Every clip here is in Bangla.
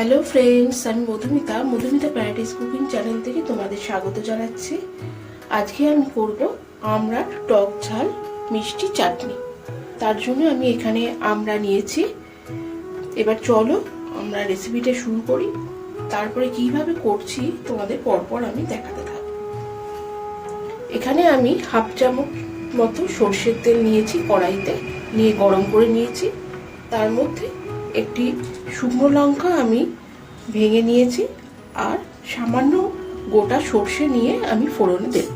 হ্যালো ফ্রেন্ডস আমি Madhumita Madhumita paradise cooking channel থেকে তোমাদের স্বাগত জানাচ্ছি। আজকে আমি করব আমরা টক ঝাল, মিষ্টি চাটনি। তার জন্য আমি এখানে আমরা নিয়েছি। এবার চলো আমরা রেসিপিটা শুরু করি। তারপরে কীভাবে করছি তোমাদের পরপর আমি দেখাতে থাকব। এখানে আমি হাফ চামচ মতো সর্ষের তেল নিয়েছি কড়াইতে, নিয়ে গরম করে নিয়েছি। তার মধ্যে একটি শুকনো লঙ্কা আমি ভেঙে নিয়েছি আর সামান্য গোটা সর্ষে নিয়ে আমি ফোড়নে দেব।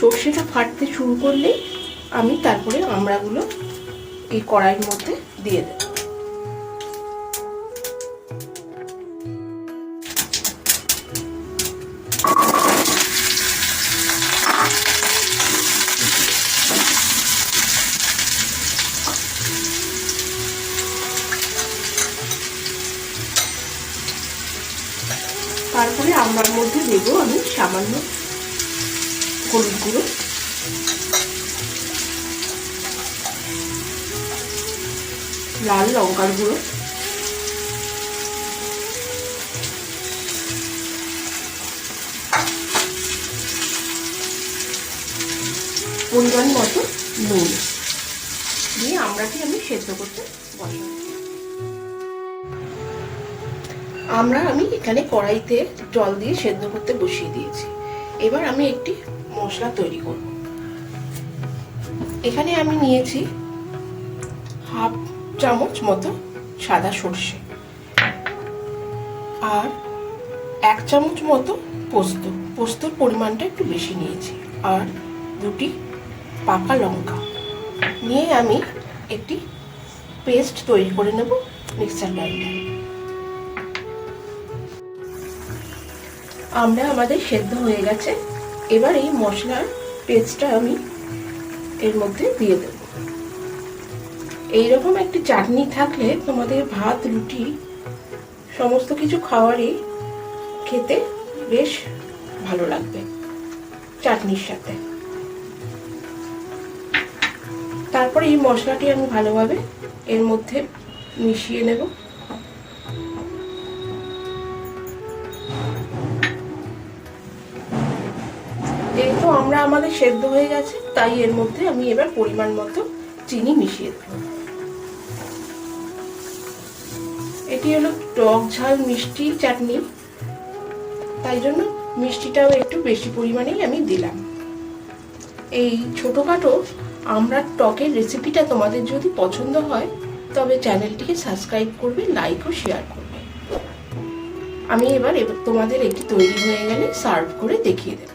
সর্ষেটা ফাটতে শুরু করলে আমি তারপরে আমড়াগুলো এই কড়াইয়ের মধ্যে দিয়ে দেব। তারপরে আমার মধ্যে দেবো আমি সামান্য হলুদ গুঁড়ো। লাল লঙ্কার গুঁড়ো। পরিমাণ মতো নুন। দিয়ে আমরাটি আমি সেদ্ধ করতে বসাবো। আমরা, আমি এখানে কড়াইতে জল দিয়ে সেদ্ধ করতে বসিয়ে দিয়েছি। এবার আমি একটি মশলা তৈরি করব। এখানে আমি নিয়েছি হাফ চামচ মতো সাদা সর্ষে আর এক চামচ মতো পোস্ত। পোস্তর পরিমাণটা একটু বেশি নিয়েছি আর দুটি পাকা লঙ্কা। নিয়ে আমি একটি পেস্ট তৈরি করে নেব মিক্সার গ্রাইন্ডারে। আমরা আমাদের সেদ্ধ হয়ে গেছে। এবার এই মশলার পেস্টটা আমি এর মধ্যে দিয়ে দেব। এইরকম একটি চাটনি থাকলে তোমাদের ভাত, রুটি, সমস্ত কিছু খাওয়ারই খেতে বেশ ভালো লাগবে চাটনির সাথে। তারপরে এই মশলাটি আমি ভালোভাবে এর মধ্যে মিশিয়ে নেব। যেহেতু আমরা আমাদের সেদ্ধ হয়ে গেছে, তাই এর মধ্যে আমি এবার পরিমাণ মতো চিনি মিশিয়ে দেব। এটি হলো টক ঝাল মিষ্টি চাটনি। তাই জন্য মিষ্টিটাও একটু বেশি পরিমাণেই আমি দিলাম। এই ছোটোখাটো আমরা টকের রেসিপিটা তোমাদের যদি পছন্দ হয়, তবে চ্যানেলটিকে সাবস্ক্রাইব করবে, লাইক ও শেয়ার করবে। আমি এবার তোমাদের এটি তৈরি হয়ে গেলে সার্ভ করে দেখিয়ে দেব।